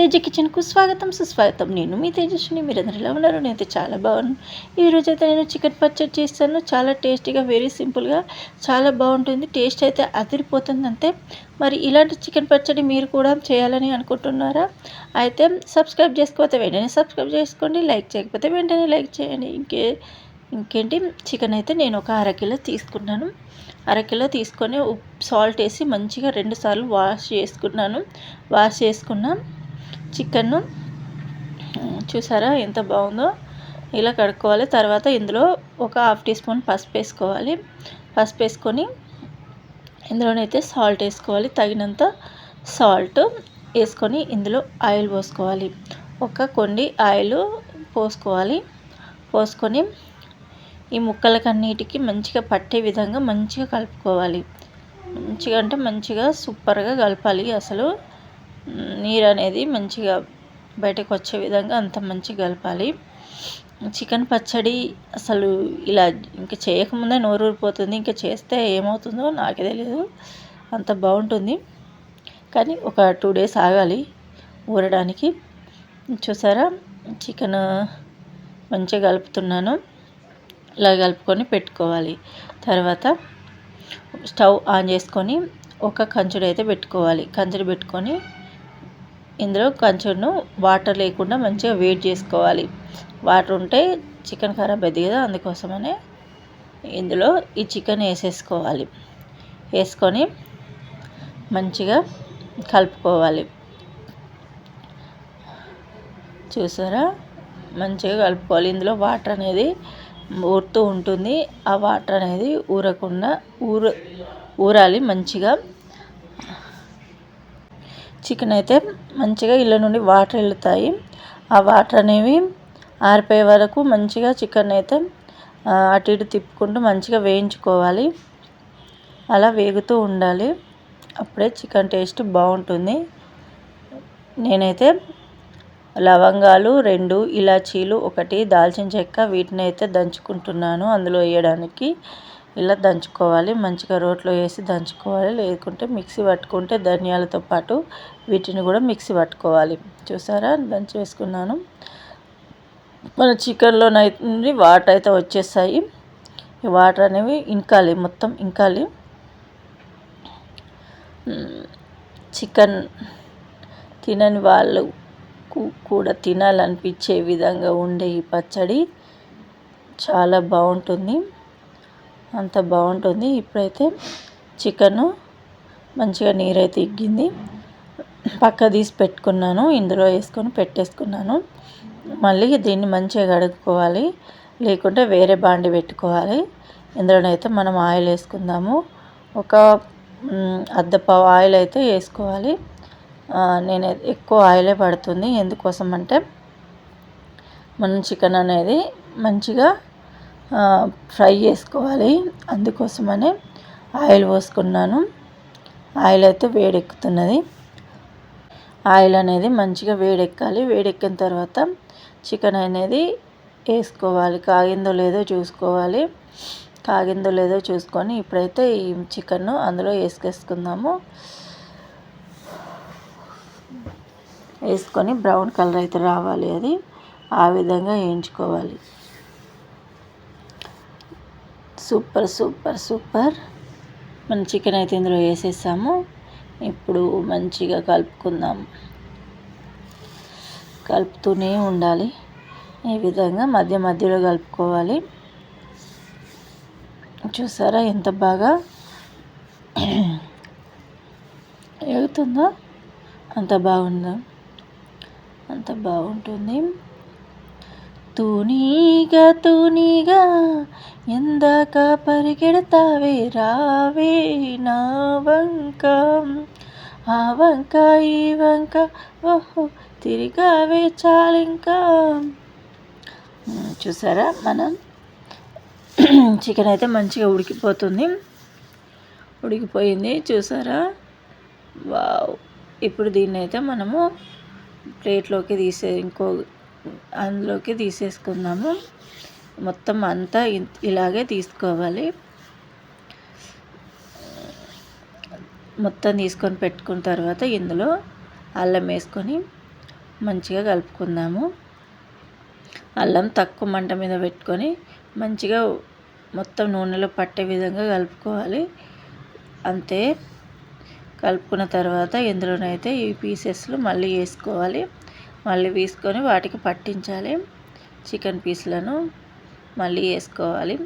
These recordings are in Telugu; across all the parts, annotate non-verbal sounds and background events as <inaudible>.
తేజ కిచెన్కు స్వాగతం సుస్వాగతం. నేను మీ తేజస్విని మీరు ఎలా ఉన్నారు? నేనైతే చాలా బాగున్నాను. ఈరోజు అయితే నేను చికెన్ పచ్చడి చేస్తాను. చాలా టేస్టీగా వెరీ సింపుల్గా చాలా బాగుంటుంది. టేస్ట్ అయితే అదిరిపోతుంది అంతే మరి ఇలాంటి చికెన్ పచ్చడి మీరు కూడా చేయాలని అనుకుంటున్నారా? అయితే సబ్స్క్రైబ్ చేసుకోకపోతే వెంటనే సబ్స్క్రైబ్ చేసుకోండి. లైక్ చేయకపోతే వెంటనే లైక్ చేయండి. ఇంకే ఇంకేంటి? చికెన్ అయితే నేను ఒక అరకిలో తీసుకున్నాను. అరకిలో తీసుకొని సాల్ట్ వేసి మంచిగా రెండుసార్లు వాష్ చేసుకున్నాను. వాష్ చేసుకున్నాను చికెన్ను చూసారా ఎంత బాగుందో? ఇలా కడుక్కోవాలి. తర్వాత ఇందులో ఒక హాఫ్ టీ స్పూన్ పసుపు వేసుకోవాలి. పసుపు వేసుకొని ఇందులోనైతే సాల్ట్ వేసుకోవాలి. తగినంత సాల్ట్ వేసుకొని ఇందులో ఆయిల్ పోసుకోవాలి. ఒక కొండి ఆయిల్ పోసుకోవాలి. పోసుకొని ఈ ముక్కలకన్నిటికి మంచిగా పట్టే విధంగా మంచిగా కలుపుకోవాలి. మంచిగా అంటే మంచిగా సూపర్గా కలపాలి అసలు. నీరు అనేది మంచిగా బయటకు వచ్చే విధంగా అంత మంచిగా కలపాలి. చికెన్ పచ్చడి అసలు ఇలా ఇంకా చేయకముందే నోరు ఊరిపోతుంది ఇంకా చేస్తే ఏమవుతుందో నాకే తెలియదు అంత బాగుంటుంది. కానీ ఒక టూ డేస్ ఆగాలి ఊరడానికి. చూసారా? చికెన్ మంచిగా కలుపుతున్నాను. ఇలా కలుపుకొని పెట్టుకోవాలి. తర్వాత స్టవ్ ఆన్ చేసుకొని ఒక కంచుడు అయితే పెట్టుకోవాలి. కంచుడు పెట్టుకొని ఇందులో కొంచెం వాటర్ లేకుండా మంచిగా వేడి చేసుకోవాలి. వాటర్ ఉంటే చికెన్ ఖరాబ్ అవుతుంది కదా అందుకోసమనే ఇందులో ఈ చికెన్ వేసేసుకోవాలి. వేసుకొని మంచిగా కలుపుకోవాలి. చూసారా? మంచిగా కలుపుకోవాలి. ఇందులో వాటర్ అనేది ఊరుతూ ఉంటుంది. ఆ వాటర్ అనేది ఊరకుండా ఊర ఊరాలి మంచిగా. చికెన్ అయితే మంచిగా ఇళ్ళ నుండి వాటర్ వెళ్తాయి. ఆ వాటర్ అనేవి ఆరిపోయే వరకు మంచిగా చికెన్ అయితే అటు ఇటు తిప్పుకుంటూ మంచిగా వేయించుకోవాలి. అలా వేగుతూ ఉండాలి. అప్పుడే చికెన్ టేస్ట్ బాగుంటుంది. నేనైతే లవంగాలు రెండు ఇలాచీలు ఒకటి దాల్చిన చెక్క వీటిని అయితే దంచుకుంటున్నాను అందులో వేయడానికి. ఇలా దంచుకోవాలి. మంచిగా రోట్లో వేసి దంచుకోవాలి. లేకుంటే మిక్సీ పట్టుకుంటే ధనియాలతో పాటు వీటిని కూడా మిక్సీ పట్టుకోవాలి. చూసారా? దంచి వేసుకున్నాను. మన చికెన్లో నుండి వాటర్ అయితే వచ్చేస్తాయి ఈ వాటర్ అనేవి ఇంకాలి మొత్తం ఇంకాలి. చికెన్ తినని వాళ్ళు కూడా తినాలనిపించే విధంగా ఉండే ఈ పచ్చడి చాలా బాగుంటుంది. అంత బాగుంటుంది. ఇప్పుడైతే చికెను మంచిగా నీరైతే ఇగ్గింది. పక్క తీసి పెట్టుకున్నాను. ఇందులో వేసుకొని పెట్టేసుకున్నాను. మళ్ళీ దీన్ని మంచిగా కడుక్కోవాలి. లేకుంటే వేరే బాండి పెట్టుకోవాలి. ఇందులోనైతే మనం ఆయిల్ వేసుకుందాము. ఒక అద్దపావు ఆయిల్ అయితే వేసుకోవాలి. నేను ఎక్కువ ఆయిలే పడుతుంది. ఎందుకోసం అంటే మనం చికెన్ అనేది మంచిగా ఫ్రై చేసుకోవాలి. అందుకోసమనే ఆయిల్ పోసుకున్నాను. ఆయిల్ అయితే వేడెక్కుతున్నది. ఆయిల్ అనేది మంచిగా వేడెక్కాలి. వేడెక్కిన తర్వాత చికెన్ అనేది వేసుకోవాలి. కాగిందో లేదో చూసుకోవాలి. కాగిందో లేదో చూసుకొని ఇప్పుడైతే ఈ చికెన్ అందులో వేసుకేసుకుందాము. వేసుకొని బ్రౌన్ కలర్ అయితే రావాలి అది. ఆ విధంగా వేయించుకోవాలి. Super super super. మన చికెన్ అయితే ఇందులో వేసేసాము. ఇప్పుడు మంచిగా కలుపుకుందాం. కలుపుతూనే ఉండాలి. ఈ విధంగా మధ్య మధ్యలో కలుపుకోవాలి. చూసారా ఎంత బాగా <clears throat> ఎగుతుందో అంత బాగుందో. అంత బాగుంటుంది. తునిగా తునిగా ఎందాక పరిగెడతావే రావే నా వంక. ఆ వంక ఈ వంక ఓహో తిరిగావే చాలింకా. చూసారా మనం? <clears throat> చికెన్ అయితే మంచిగా ఉడికిపోతుంది. ఉడికిపోయింది చూసారా? వావ్. ఇప్పుడు దీన్ని అయితే మనము ప్లేట్లోకి తీసే ఇంకో అందులోకి తీసేసుకుందాము. మొత్తం అంతా ఇలాగే తీసుకోవాలి. మొత్తం తీసుకొని పెట్టుకున్న తర్వాత ఇందులో అల్లం వేసుకొని మంచిగా కలుపుకుందాము. అల్లం తక్కువ మంట మీద పెట్టుకొని మంచిగా మొత్తం నూనెలో పట్టే విధంగా కలుపుకోవాలి. అంతే. కలుపుకున్న తర్వాత ఇందులోనైతే ఈ పీసెస్లు మళ్ళీ వేసుకోవాలి. మళ్ళీ వేసుకొని వాటికి పట్టించాలి. చికెన్ పీస్లను మళ్ళీ వేసుకోవాలి.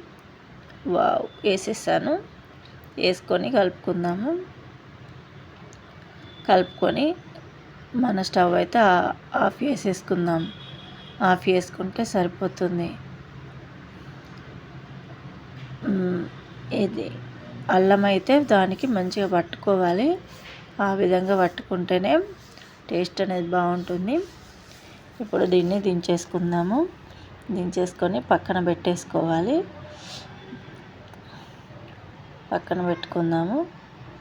వావ్ వేసేసాను. వేసుకొని కలుపుకుందాము. కలుపుకొని మన స్టవ్ అయితే ఆఫ్ చేసేసుకుందాం. ఆఫ్ చేసుకుంటే సరిపోతుంది. ఇది అల్లం అయితే దానికి మంచిగా పట్టుకోవాలి. ఆ విధంగా పట్టుకుంటేనే టేస్ట్ అనేది బాగుంటుంది. ఇప్పుడు దీన్ని దించేసుకుందాము. దించేసుకొని పక్కన పెట్టేసుకోవాలి. పక్కన పెట్టుకుందాము.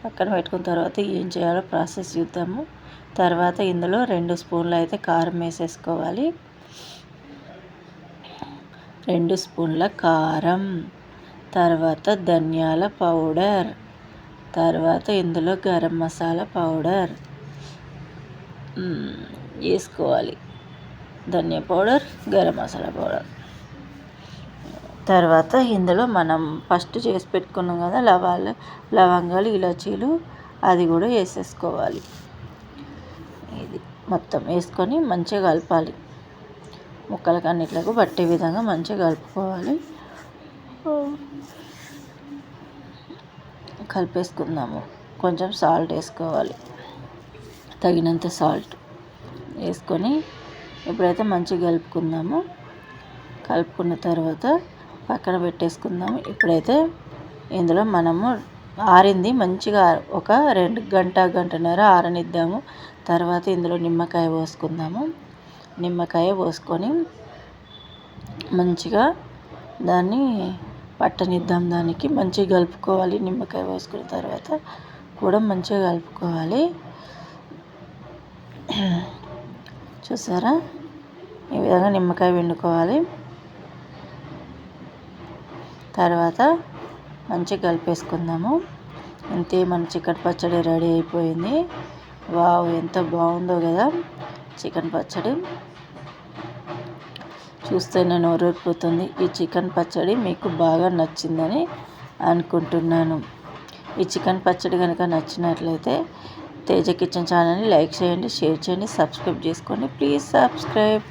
పక్కన పెట్టుకున్న తర్వాత ఏం చేయాలో ప్రాసెస్ చూద్దాము. తర్వాత ఇందులో రెండు స్పూన్లు అయితే కారం వేసేసుకోవాలి. రెండు స్పూన్ల కారం. తర్వాత ధనియాల పౌడర్. తర్వాత ఇందులో గరం మసాలా పౌడర్. వేసుకోవాలి. ధనియా పౌడర్ గరం మసాలా పౌడర్. తర్వాత ఇందులో మనం ఫస్ట్ చేసి పెట్టుకున్నాం కదా లవాలు లవంగాలు ఇలాచీలు అది కూడా వేసేసుకోవాలి. ఇది మొత్తం వేసుకొని మంచిగా కలపాలి. ముక్కలకు అన్నిట్లకు పట్టే విధంగా మంచిగా కలుపుకోవాలి. కలిపేసుకుందాము. కొంచెం సాల్ట్ వేసుకోవాలి. తగినంత సాల్ట్ వేసుకొని ఇప్పుడైతే మంచిగా కలుపుకుందాము కలుపుకున్న తర్వాత పక్కన పెట్టేసుకుందాము. ఇప్పుడైతే ఇందులో మనము ఆరింది మంచిగా ఒక రెండు గంట గంటన్నర ఆరనిద్దాము. తర్వాత ఇందులో నిమ్మకాయ పోసుకుందాము. నిమ్మకాయ పోసుకొని మంచిగా దాన్ని పట్టనిద్దాం దానికి. మంచిగా కలుపుకోవాలి నిమ్మకాయ పోసుకున్న తర్వాత. కూడా మంచిగా కలుపుకోవాలి. చూసారా? ఈ విధంగా నిమ్మకాయ పిండుకోవాలి. తర్వాత మంచిగా కలిపేసుకుందాము. అంతే మన చికెన్ పచ్చడి రెడీ అయిపోయింది. వావ్ ఎంత బాగుందో కదా చికెన్ పచ్చడి. చూస్తే నేను నోరూరిపోతుంది. ఈ చికెన్ పచ్చడి మీకు బాగా నచ్చిందని అనుకుంటున్నాను. ఈ చికెన్ పచ్చడి కనుక నచ్చినట్లయితే తేజ కిచెన్ ఛానల్ని లైక్ చేయండి షేర్ చేయండి సబ్స్క్రైబ్ చేసుకోండి. Please subscribe.